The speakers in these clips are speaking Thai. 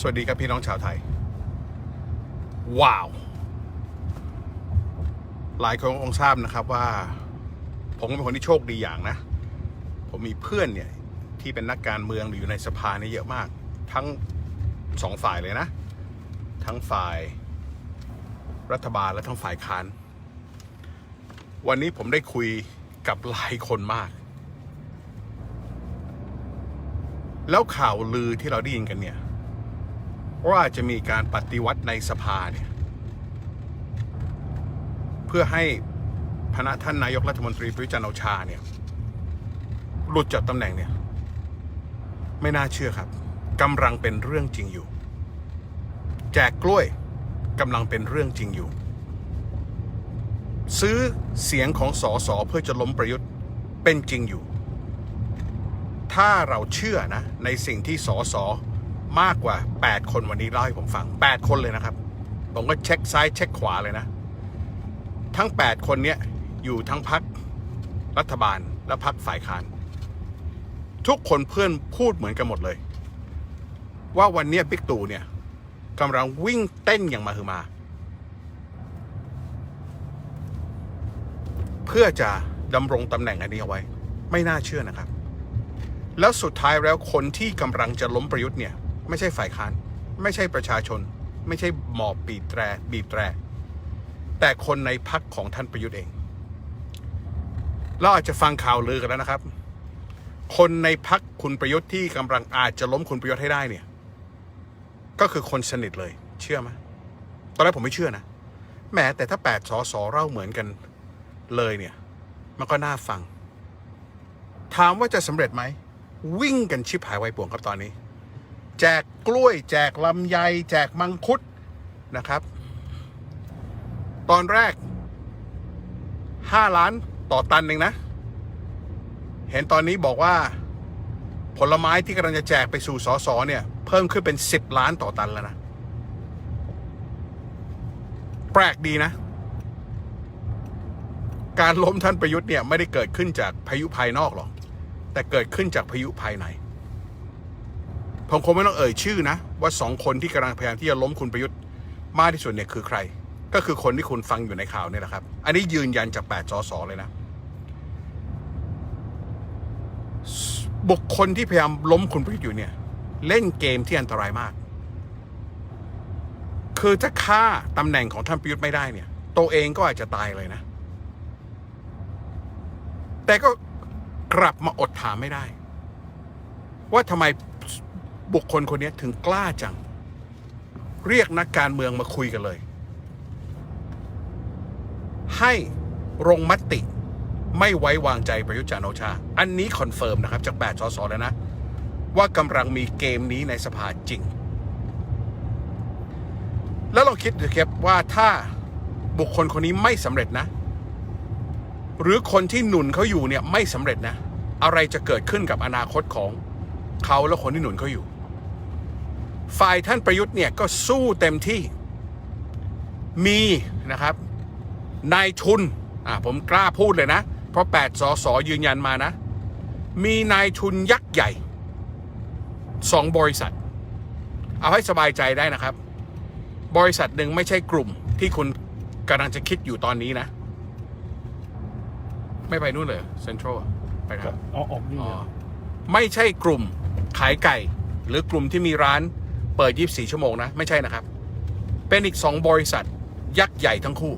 สวัสดีครับพี่น้องชาวไทย ว้าว หลายคนคงทราบนะครับว่า ผมเป็นคนที่โชคดีอย่างนะ ผมมีเพื่อนเนี่ยที่เป็นนักการเมืองหรืออยู่ในสภาเนี่ยเยอะมาก ทั้งสองฝ่ายเลยนะ ทั้งฝ่ายรัฐบาลและทั้งฝ่ายค้าน วันนี้ผมได้คุยกับหลายคนมาก แล้วข่าวลือที่เราได้ยินกันเนี่ย ว่าจะมีการปฏิวัติในสภาเนี่ยเพื่อให้พระท่านนายกรัฐมนตรีประยุจันทร์โอชาเนี่ยหลุดจากตำแหน่งเนี่ย ไม่น่าเชื่อครับกำลังเป็นเรื่องจริงอยู่ แจกกล้วยกำลังเป็นเรื่องจริงอยู่ ซื้อเสียงของสอสอเพื่อจะล้มประยุทธ์เป็นจริงอยู่ ถ้าเราเชื่อนะในสิ่งที่สอสอ มากกว่า 8 คนวันนี้เล่าให้ผมฟัง 8 คนเลยนะครับ ผมก็เช็คซ้ายเช็คขวาเลยนะ ทั้ง 8 คนเนี้ยอยู่ทั้งพักรัฐบาลและพักฝ่ายค้าน ทุกคนเพื่อนพูดเหมือนกันหมดเลย ว่าวันนี้บิ๊กตู่เนี่ยกำลังวิ่งเต้นอย่างมาคือมา เพื่อจะดำรงตำแหน่งอันนี้เอาไว้ ไม่น่าเชื่อนะครับ แล้วสุดท้ายแล้วคนที่กำลังจะล้มประยุทธ์เนี่ย ไม่ใช่ฝ่ายค้าน ไม่ใช่ประชาชน ไม่ใช่หมอบบีบแตรบีบแตร แต่คนในพักของท่านประยุทธ์เอง เราอาจจะฟังข่าวลือกันแล้วนะครับ คนในพักคุณประยุทธ์ที่กำลังอาจจะล้มคุณประยุทธ์ให้ได้เนี่ย ก็คือคนสนิทเลย เชื่อไหมตอนแรกผมไม่เชื่อนะแหมแต่ถ้าแปดสอสอเล่าเหมือนกันเลยเนี่ย มันก็น่าฟัง ถามว่าจะสำเร็จไหม วิ่งกันชิบหายไวป่วงครับตอนนี้ แจกกล้วย แจกลำไย แจกมังคุดนะครับ ตอนแรก 5 ล้านต่อตันเองนะ เห็นตอนนี้บอกว่า ผลไม้ที่กำลังจะแจกไปสู่สสเนี่ย เพิ่มขึ้นเป็น 10 ล้านต่อตันแล้วนะ แปลกดีนะ การล้มท่านประยุทธ์เนี่ย ไม่ได้เกิดขึ้นจากพายุภายนอกหรอก แต่เกิดขึ้นจากพายุภายใน ผมคงไม่ต้องเอ่ยชื่อนะ ว่าสองคนที่กำลังพยายามที่จะล้มคุณประยุทธ์มากที่สุดเนี่ยคือใคร ก็คือคนที่คุณฟังอยู่ในข่าวเนี่ยแหละครับ อันนี้ยืนยันจากแปดสสเลยนะ บุคคลที่พยายามล้มคุณประยุทธ์อยู่เนี่ย เล่นเกมที่อันตรายมาก คือถ้าฆ่าตำแหน่งของท่านประยุทธ์ไม่ได้เนี่ย ตัวเองก็อาจจะตายเลยนะ แต่ก็กลับมาอดถามไม่ได้ ว่าทำไม บุคคลคนนี้ถึงกล้าจัง เรียกนักการเมืองมาคุยกันเลย ให้ลงมติไม่ไว้วางใจประยุทธ์จันโอชา อันนี้คอนเฟิร์มนะครับ จากแปดสสแล้วนะ ว่ากำลังมีเกมนี้ในสภาจริง แล้วเราคิดดูครับว่าถ้าบุคคลคนนี้ไม่สำเร็จนะ หรือคนที่หนุนเขาอยู่เนี่ยไม่สำเร็จนะ อะไรจะเกิดขึ้นกับอนาคตของเขาและคนที่หนุนเขาอยู่ ฝ่ายท่านประยุทธ์เนี่ยก็สู้เต็มที่ มีนะครับนายทุนอ่าผมกล้าพูดเลยนะ เพราะ 8สอสอยืนยันมานะ มีนายทุนยักษ์ใหญ่สองบริษัท เอาให้สบายใจได้นะครับ บริษัทหนึ่งไม่ใช่กลุ่มที่คุณกำลังจะคิดอยู่ตอนนี้นะ ไม่ไปนู่นเลยเซ็นทรัลไปนะครับเอาออกนี่อ๋อเหรอไม่ใช่กลุ่มขายไก่ หรือกลุ่มที่มีร้าน เปิด 24 ชั่วโมงนะ ไม่ใช่นะครับ เป็นอีกสองบริษัทยักษ์ใหญ่ทั้งคู่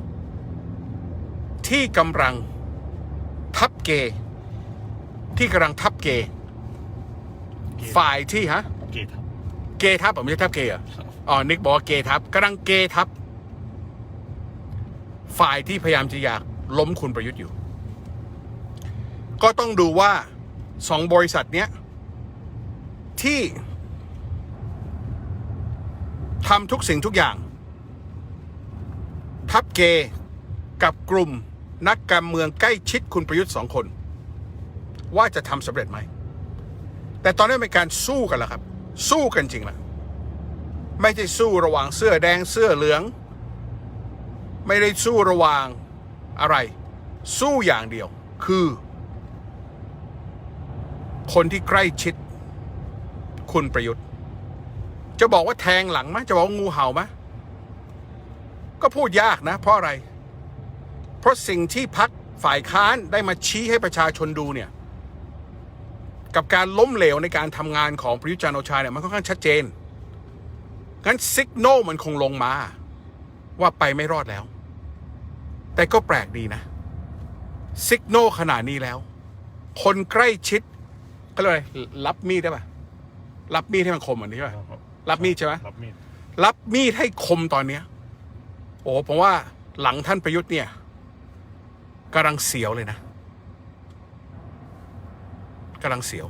ที่กำลังทับเก ที่กำลังทับเก ฝ่ายที่ฮะ เกทับ เกทับผมไม่ใช่ทับเกเหรออ๋อนิกบอกว่าเกทับกำลังเกทับ ฝ่ายที่พยายามจะอยากล้มคุณประยุทธ์อยู่ ก็ต้องดูว่าสองบริษัทเนี้ยที่ ทำทุกสิ่งทุกอย่างทับเกกับกลุ่มนักการเมืองใกล้ชิดคุณประยุทธ์สองคน ว่าจะทำสำเร็จไหม แต่ตอนนี้เป็นการสู้กันแล้วครับ สู้กันจริงล้วไม่ใช่สู้ระหว่างเสื้อแดงเสื้อเหลือง ไม่ได้สู้ระหว่างอะไร สู้อย่างเดียวคือ คนที่ใกล้ชิดคุณประยุทธ์ จะบอกว่าแทงหลังไหมจะบอกว่างูเห่าไหมก็พูดยากนะ เพราะอะไร เพราะสิ่งที่พักฝ่ายค้านได้มาชี้ให้ประชาชนดูเนี่ย กับการล้มเหลวในการทำงานของประยุจันทร์โอชาเนี่ยมันค่อนข้างชัดเจน งั้นสิกโนมันคงลงมา ว่าไปไม่รอดแล้ว แต่ก็แปลกดีนะสิกโนขนาดนี้แล้ว คนใกล้ชิดก็เลยกอะไรรับมีดได้ปะรับมีดให้มันคมอันนี้ใช่ปะ รับมีดใช่ไหมรับมีดรับมีดให้คมตอนเนี้ย โอ้ผมว่าหลังท่านประยุทธ์เนี่ยกำลังเสียวเลยนะกำลังเสียว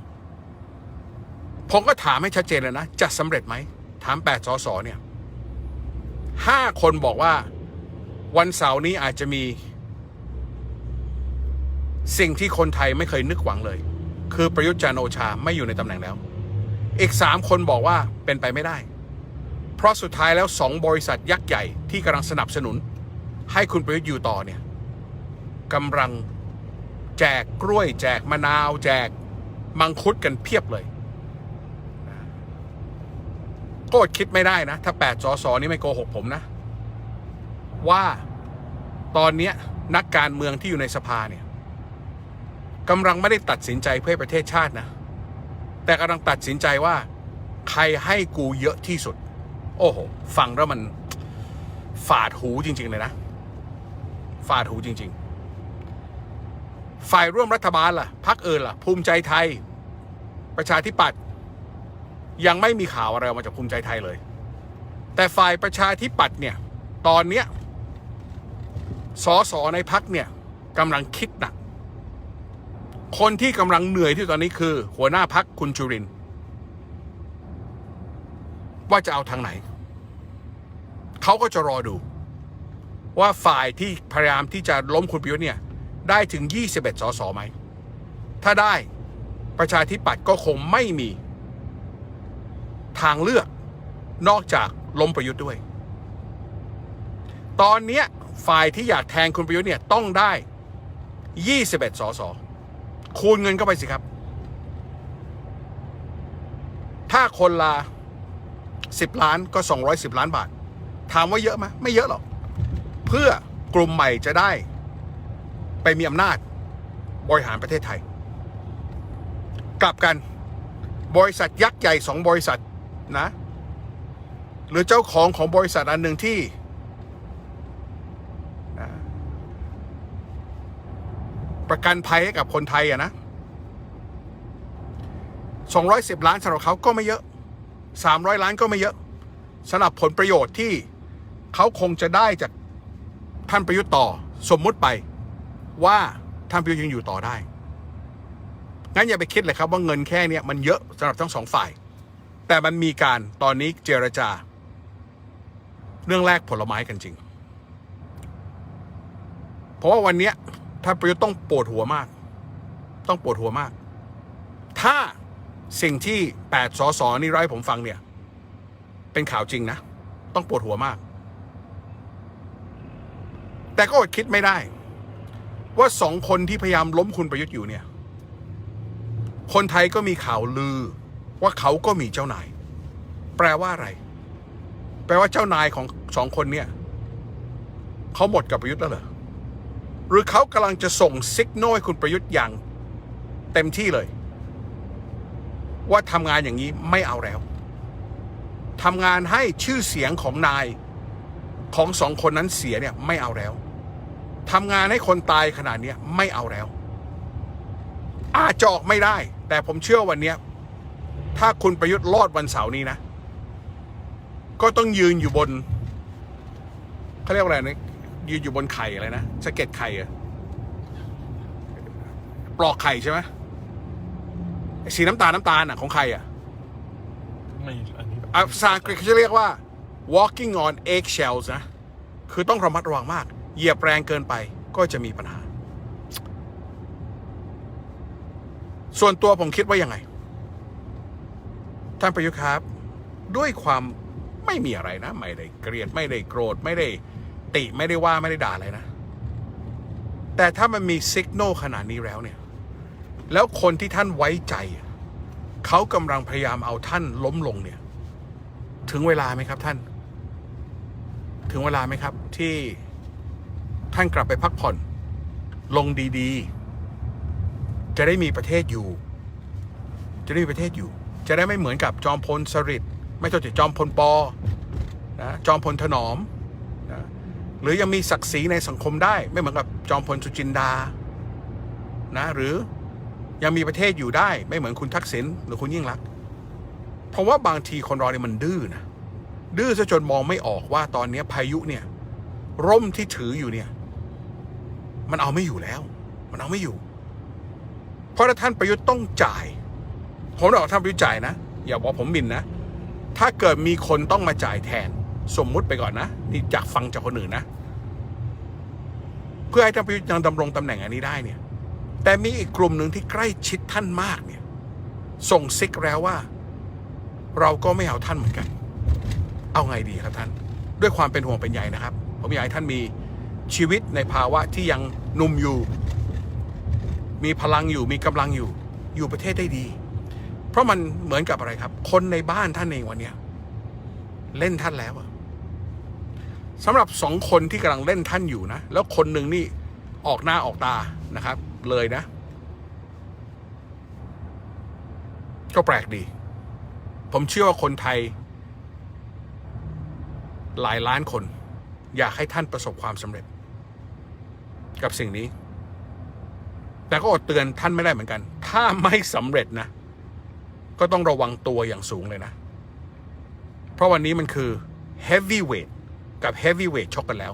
ผมก็ถามให้ชัดเจนเลยนะ จะสำเร็จไหม ถามแปดสอสอเนี่ยห้าคนบอกว่าวันเสาร์นี้อาจจะมี สิ่งที่คนไทยไม่เคยนึกหวังเลย คือประยุทธ์จันทร์โอชาไม่อยู่ในตำแหน่งแล้ว อีกสามคนบอกว่าเป็นไปไม่ได้ เพราะสุดท้ายแล้วสองบริษัทยักษ์ใหญ่ที่กำลังสนับสนุน ให้คุณประยุทธ์อยู่ต่อเนี่ยกำลังแจกกล้วย แจกมะนาว แจกมังคุดกันเพียบเลยก็อดคิดไม่ได้นะ ถ้าแปดสอสอนี่ไม่โกหกผมนะ ว่าตอนนี้นักการเมืองที่อยู่ในสภาเนี่ยกำลังไม่ได้ตัดสินใจเพื่อประเทศชาตินะ แต่กำลังตัดสินใจว่า ใครให้กูเยอะที่สุด โอ้โห ฟังแล้วมันฝาดหูจริง ๆ เลยนะ ฝาดหูจริง ๆ ฝ่ายร่วมรัฐบาลล่ะพักเอินล่ะ ภูมิใจไทย ประชาธิปัตย์ยังไม่มีข่าวอะไรออกมาจากภูมิใจไทยเลย แต่ฝ่ายประชาธิปัตย์เนี่ย ตอนเนี้ยสอสอในพักเนี่ยกำลังคิดหนัก คนที่กำลังเหนื่อยที่ตอนนี้คือ หัวหน้าพักคุณจุริน ว่าจะเอาทางไหน เขาก็จะรอดู ว่าฝ่ายที่พยายามที่จะล้มคุณประยุทธ์เนี่ย ได้ถึง 21 สสไหม ถ้าได้ประชาธิปัตย์ก็คงไม่มี ทางเลือกนอกจากล้มประยุทธ์ด้วย ตอนนี้ฝ่ายที่อยากแทงคุณประยุทธ์เนี่ยต้องได้ 21 สส คูณเงินเข้าไปสิครับ ถ้าคนละ10ล้านก็210ล้านบาท ถามว่าเยอะไหมไม่เยอะหรอก เพื่อกลุ่มใหม่จะได้ ไปมีอำนาจ บริหารประเทศไทย กลับกันบริษัทยักษ์ใหญ่สองบริษัทนะ หรือเจ้าของของบริษัทอันหนึ่งที่นะ ประกันภัยให้กับคนไทยอะนะ210 ล้านสำหรับเขาก็ไม่เยอะ 300 ล้านก็ไม่เยอะสำหรับผลประโยชน์ที่เขาคงจะได้จากท่านประยุทธ์ต่อสมมุติไปว่าท่านประยุทธ์ยังอยู่ต่อได้ งั้นอย่าไปคิดเลยครับว่าเงินแค่เนี้ยมันเยอะสำหรับทั้งสองฝ่าย แต่มันมีการตอนนี้เจรจา เรื่องแรกผลไม้กันจริง เพราะว่าวันเนี้ย ท่านประยุทธ์ต้องปวดหัวมาก ต้องปวดหัวมาก ถ้าสิ่งที่แปดสอสอนี่ไร้ผมฟังเนี่ย เป็นข่าวจริงนะ ต้องปวดหัวมาก แต่ก็อดคิดไม่ได้ ว่าสองคนที่พยายามล้มคุณประยุทธ์อยู่เนี่ย คนไทยก็มีข่าวลือว่าเขาก็มีเจ้านาย แปลว่าอะไร แปลว่าเจ้านายของสองคนเนี่ยเขาหมดกับประยุทธ์แล้วเหรอ หรือเขากำลังจะส่งซิกโนให้คุณประยุทธ์อย่าง เต็มที่เลย ว่าทำงานอย่างนี้ไม่เอาแล้วทำงานให้ชื่อเสียงของนายของสองคนนั้นเสียเนี่ยไม่เอาแล้วทำงานให้คนตายขนาดนี้ไม่เอาแล้ว อาจจะออกไม่ได้ แต่ผมเชื่อวันนี้ถ้าคุณประยุทธ์รอดวันเสาร์นี้นะ ก็ต้องยืนอยู่บนเขาเรียกว่าอะไรนะ ยืนอยู่บนไข่อะไรนะสะเก็ดไข่อะปลอกไข่ใช่ไหมไอ้สีน้ำตาลน้ำตาลอะของใครอะไม่อันนี้อะภาษาอังกฤษเขาจะเรียกว่า walking on eggshells นะ คือต้องระมัดระวังมาก เหยียบแรงเกินไปก็จะมีปัญหา ส่วนตัวผมคิดว่ายังไง ท่านประยุทธ์ครับ ด้วยความไม่มีอะไรนะ ไม่ได้เกลียด ไม่ได้โกรธ ไม่ได้ ติไม่ได้ว่าไม่ได้ด่าอะไรนะ แต่ถ้ามันมีสัญญาณขนาดนี้แล้วเนี่ย แล้วคนที่ท่านไว้ใจ เขากำลังพยายามเอาท่านล้มลงเนี่ย ถึงเวลาไหมครับท่าน ถึงเวลาไหมครับ ที่ท่านกลับไปพักผ่อน ลงดีๆ จะได้มีประเทศอยู่ จะได้มีประเทศอยู่ จะได้ไม่เหมือนกับจอมพลสฤษดิ์ไม่ใช่จอมพลปอนะจอมพลถนอม หรือยังมีศักดิ์ศรีในสังคมได้ไม่เหมือนกับจอมพลสุจินดานะหรือยังมีประเทศอยู่ได้ไม่เหมือนคุณทักษิณหรือคุณยิ่งรักษ์เพราะว่าบางทีคนเราเนี่ยมันดื้อนะดื้อซะจนมองไม่ออกว่าตอนนี้พายุเนี่ย ร่มที่ถืออยู่เนี่ย มันเอาไม่อยู่แล้ว มันเอาไม่อยู่ เพราะถ้าท่านประยุทธ์ต้องจ่ายผมบอกท่านประยุทธ์จ่ายนะอย่าบอกผมหมินนะถ้าเกิดมีคนต้องมาจ่ายแทน สมมุติไปก่อนนะนี่จากฟังจากคนอื่นนะ เพื่อให้ท่านประยุทธ์ยังดำรงตำแหน่งอันนี้ได้เนี่ย แต่มีอีกกลุ่มหนึ่งที่ใกล้ชิดท่านมากเนี่ย ส่งซิกแล้วว่า เราก็ไม่เอาท่านเหมือนกัน เอาไงดีครับท่าน ด้วยความเป็นห่วงเป็นใยนะครับ ผมอยากให้ท่านมีชีวิตในภาวะที่ยังหนุ่มอยู่ มีพลังอยู่มีกำลังอยู่ อยู่ประเทศได้ดี เพราะมันเหมือนกับอะไรครับ คนในบ้านท่านเองวันเนี้ยเล่นท่านแล้วอะ สำหรับสองคนที่กำลังเล่นท่านอยู่นะ แล้วคนหนึ่งนี่ออกหน้าออกตานะครับ เลยนะ ก็แปลกดี ผมเชื่อว่าคนไทย หลายล้านคน อยากให้ท่านประสบความสำเร็จ กับสิ่งนี้ แต่ก็อดเตือนท่านไม่ได้เหมือนกัน ถ้าไม่สำเร็จนะ ก็ต้องระวังตัวอย่างสูงเลยนะ เพราะวันนี้มันคือ heavyweight กับ heavyweight ชกกันแล้ว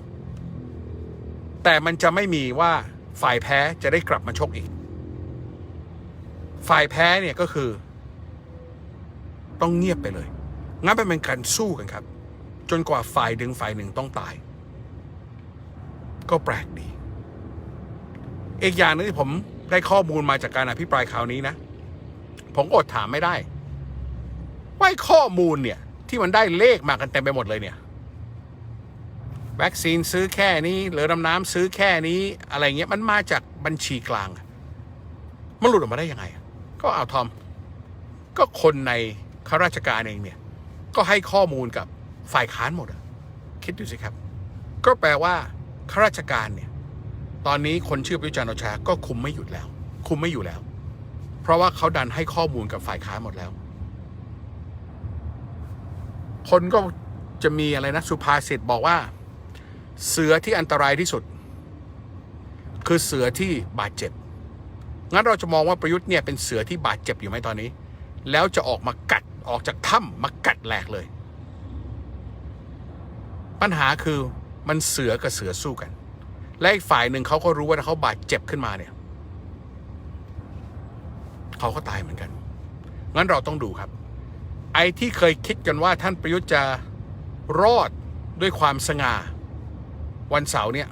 แต่มันจะไม่มีว่าฝ่ายแพ้จะได้กลับมาชกอีก ฝ่ายแพ้เนี่ยก็คือ ต้องเงียบไปเลย งั้นเป็นการสู้กันครับ จนกว่าฝ่ายดึงฝ่ายหนึ่งต้องตาย ก็แปลกดี อีกอย่างนึงที่ผมได้ข้อมูลมาจากการอภิปรายคราวนี้นะ ผมอดถามไม่ได้ว่าข้อมูลเนี่ย ที่มันได้เลขมากันเต็มไปหมดเลยเนี่ย วัคซีนซื้อแค่นี้เหลือดำน้ำซื้อแค่นี้อะไรเงี้ยมันมาจากบัญชีกลาง มันหลุดออกมาได้ยังไง ก็เอาทอม ก็คนในข้าราชการเองเนี่ย ก็ให้ข้อมูลกับฝ่ายค้านหมดอะคิดดูสิครับ ก็แปลว่าข้าราชการเนี่ย ตอนนี้คนชื่อประยุจันทร์โอชาก็คุมไม่หยุดแล้ว คุมไม่อยู่แล้ว เพราะว่าเขาดันให้ข้อมูลกับฝ่ายค้านหมดแล้ว คนก็จะมีอะไรนะสุภาษิตบอกว่า เสือที่อันตรายที่สุด คือเสือที่บาดเจ็บ งั้นเราจะมองว่าประยุทธ์เนี่ยเป็นเสือที่บาดเจ็บอยู่ไหมตอนนี้ แล้วจะออกมากัดออกจากถ้ำมากัดแหลกเลย ปัญหาคือมันเสือกับเสือสู้กัน และอีกฝ่ายหนึ่งเขาก็รู้ว่าถ้าเขาบาดเจ็บขึ้นมาเนี่ยเขาก็ตายเหมือนกัน งั้นเราต้องดูครับ ไอ้ที่เคยคิดกันว่าท่านประยุทธ์จะรอดด้วยความสง่า วันเสาร์เนี่ย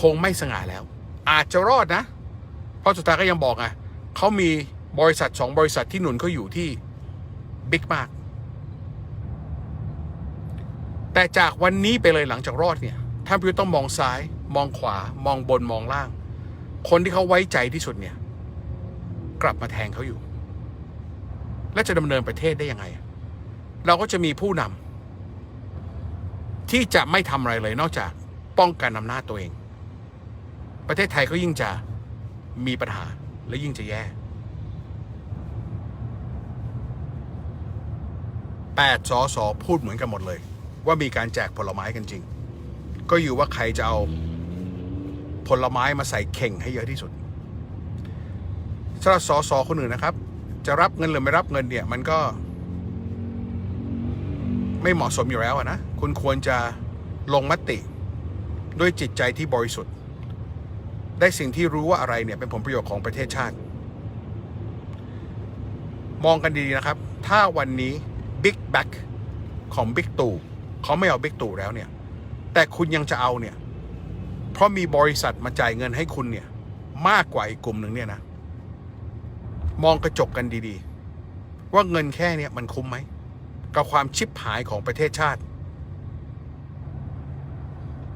คงไม่สง่าแล้ว อาจจะรอดนะ เพราะสุดท้ายก็ยังบอกไงเขามีบริษัทสองบริษัทที่หนุนเขาอยู่ที่บิ๊กมาก แต่จากวันนี้ไปเลยหลังจากรอดเนี่ยท่านประยุทธ์ต้องมองซ้าย มองขวา มองบนมองล่าง คนที่เขาไว้ใจที่สุดเนี่ย กลับมาแทงเขาอยู่ และจะดำเนินประเทศได้ยังไง เราก็จะมีผู้นำ ที่จะไม่ทำอะไรเลยนอกจากป้องกันอำนาจตัวเอง ประเทศไทยก็ยิ่งจะมีปัญหาและยิ่งจะแย่ แปดสอสอพูดเหมือนกันหมดเลย ว่ามีการแจกผลไม้กันจริง ก็อยู่ว่าใครจะเอาผลไม้มาใส่เข่งให้เยอะที่สุดสำหรับสอสอคนอื่นนะครับ จะรับเงินหรือไม่รับเงินเนี่ยมันก็ ไม่เหมาะสมอยู่แล้วอะนะคุณควรจะลงมติ ด้วยจิตใจที่บริสุทธิ์ ได้สิ่งที่รู้ว่าอะไรเนี่ยเป็นผลประโยชน์ของประเทศชาติ มองกันดีๆนะครับ ถ้าวันนี้บิ๊กแบ็กของบิ๊กตู่เขาไม่เอาบิ๊กตู่แล้วเนี่ย แต่คุณยังจะเอาเนี่ย เพราะมีบริษัทมาจ่ายเงินให้คุณเนี่ยมากกว่าอีกกลุ่มหนึ่งเนี่ยนะ มองกระจกกันดีๆ ว่าเงินแค่เนี่ยมันคุ้มไหม กับความชิบหายของประเทศชาติ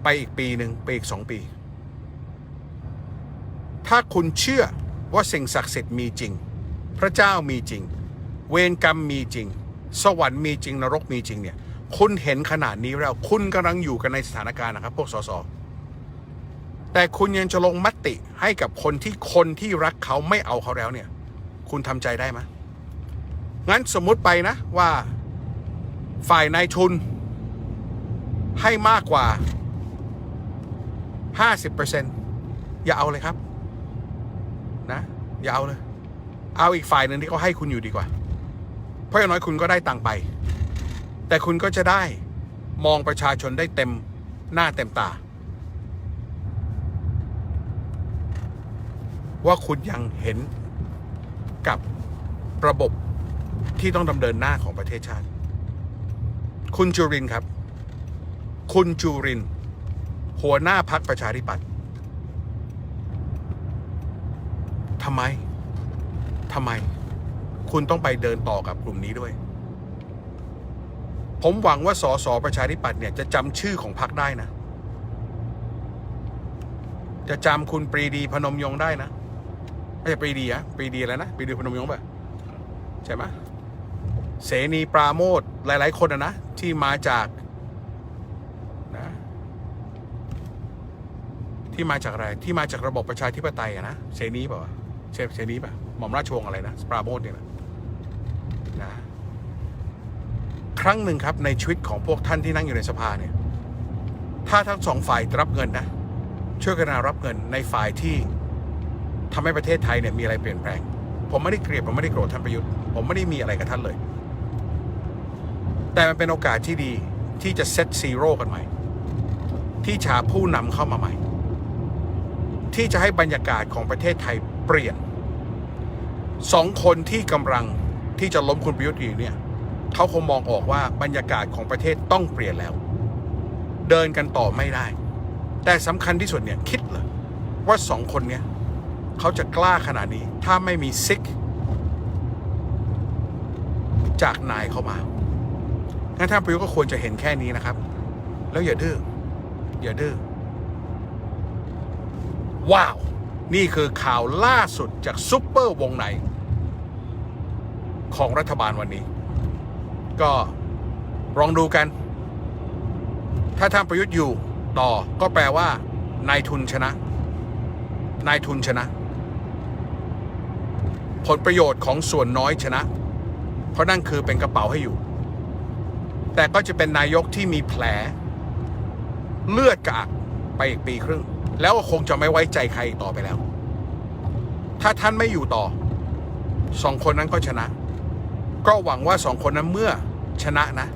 ไปอีกปีหนึ่งไปอีกสองปี ถ้าคุณเชื่อว่าสิ่งศักดิ์สิทธิ์มีจริง พระเจ้ามีจริง เวรกรรมมีจริง สวรรค์มีจริงนรกมีจริงเนี่ยคุณเห็นขนาดนี้แล้วคุณกำลังอยู่กันในสถานการณ์นะครับ พวกสสแต่คุณยังจะลงมติให้กับคนที่คนที่รักเขาไม่เอาเขาแล้วเนี่ย คุณทำใจได้ไหมงั้นสมมุติไปนะว่า ฝ่ายนายทุน ให้มากกว่า 50%อย่าเอาเลยครับ นะ อย่าเอาเลย เอาอีกฝ่ายหนึ่งที่เขาให้คุณอยู่ดีกว่า เพราะอย่างน้อยคุณก็ได้ตังค์ไป แต่คุณก็จะได้มองประชาชนได้เต็มหน้าเต็มตา ว่าคุณยังเห็นกับระบบที่ต้องดำเนินหน้าของประเทศชาติ คุณจุรินครับ คุณจุริน หัวหน้าพักประชาธิปัตย์ทำไมทำไม คุณต้องไปเดินต่อกับกลุ่มนี้ด้วย ผมหวังว่าสสประชาธิปัตย์เนี่ยจะจำชื่อของพรรคได้นะ จะจำคุณปรีดีพนมยงได้นะไม่ใช่ปรีดีอะปรีดีอะไรนะปรีดีพนมยงป่ะใช่ไหม เสนีปราโมทหลาย ๆ คนอะนะ ที่มาจากนะที่มาจากอะไรที่มาจากระบบประชาธิปไตยอะนะเสนีเปล่าวะเชฟเสนีป่ะหม่อมราชวงศ์อะไรนะปราโมทเนี่ยนะนะครั้งหนึ่งครับในชีวิตของพวกท่านที่นั่งอยู่ในสภาเนี่ยถ้าทั้งสองฝ่ายรับเงินนะช่วยกันรับเงินในฝ่ายที่ทำให้ประเทศไทยเนี่ยมีอะไรเปลี่ยนแปลง ผมไม่ได้เกลียดผมไม่ได้โกรธท่านประยุทธ์ ผมไม่ได้มีอะไรกับท่านเลย แต่มันเป็นโอกาสที่ดีที่จะเซตซีโร่กันใหม่ ที่จะหาผู้นำเข้ามาใหม่ ที่จะให้บรรยากาศของประเทศไทยเปลี่ยนสองคนที่กำลังที่จะล้มคุณประยุทธ์อยู่เนี่ยเขาคงมองออกว่าบรรยากาศของประเทศต้องเปลี่ยนแล้ว เดินกันต่อไม่ได้ แต่สำคัญที่สุดเนี่ยคิดเหรอว่าสองคนเนี่ยเขาจะกล้าขนาดนี้ถ้าไม่มีซิก จากนายเข้ามา งั้นท่านประยุทธ์ก็ควรจะเห็นแค่นี้นะครับ แล้วอย่าดื้ออย่าดื้อว้าว นี่คือข่าวล่าสุดจากซุปเปอร์วงในของรัฐบาลวันนี้ ก็ลองดูกัน ถ้าท่านประยุทธ์อยู่ต่อก็แปลว่านายทุนชนะ นายทุนชนะ ผลประโยชน์ของส่วนน้อยชนะ เพราะนั่นคือเป็นกระเป๋าให้อยู่ แต่ก็จะเป็นนายกที่มีแผล เลือดกากไปอีกปีครึ่ง แล้วคงจะไม่ไว้ใจใครอีกต่อไปแล้ว ถ้าท่านไม่อยู่ต่อสองคนนั้นก็ชนะ ก็หวังว่าสองคนนั้นเมื่อชนะนะ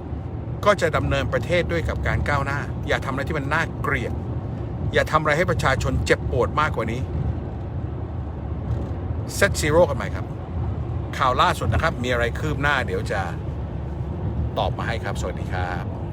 ก็จะดำเนินประเทศด้วยกับการก้าวหน้า อย่าทำอะไรที่มันน่าเกลียด อย่าทำอะไรให้ประชาชนเจ็บปวดมากกว่านี้เซตซีโร่กันใหม่ครับ ข่าวล่าสุดนะครับ มีอะไรคืบหน้าเดี๋ยวจะ ตอบมาให้ครับ สวัสดีครับ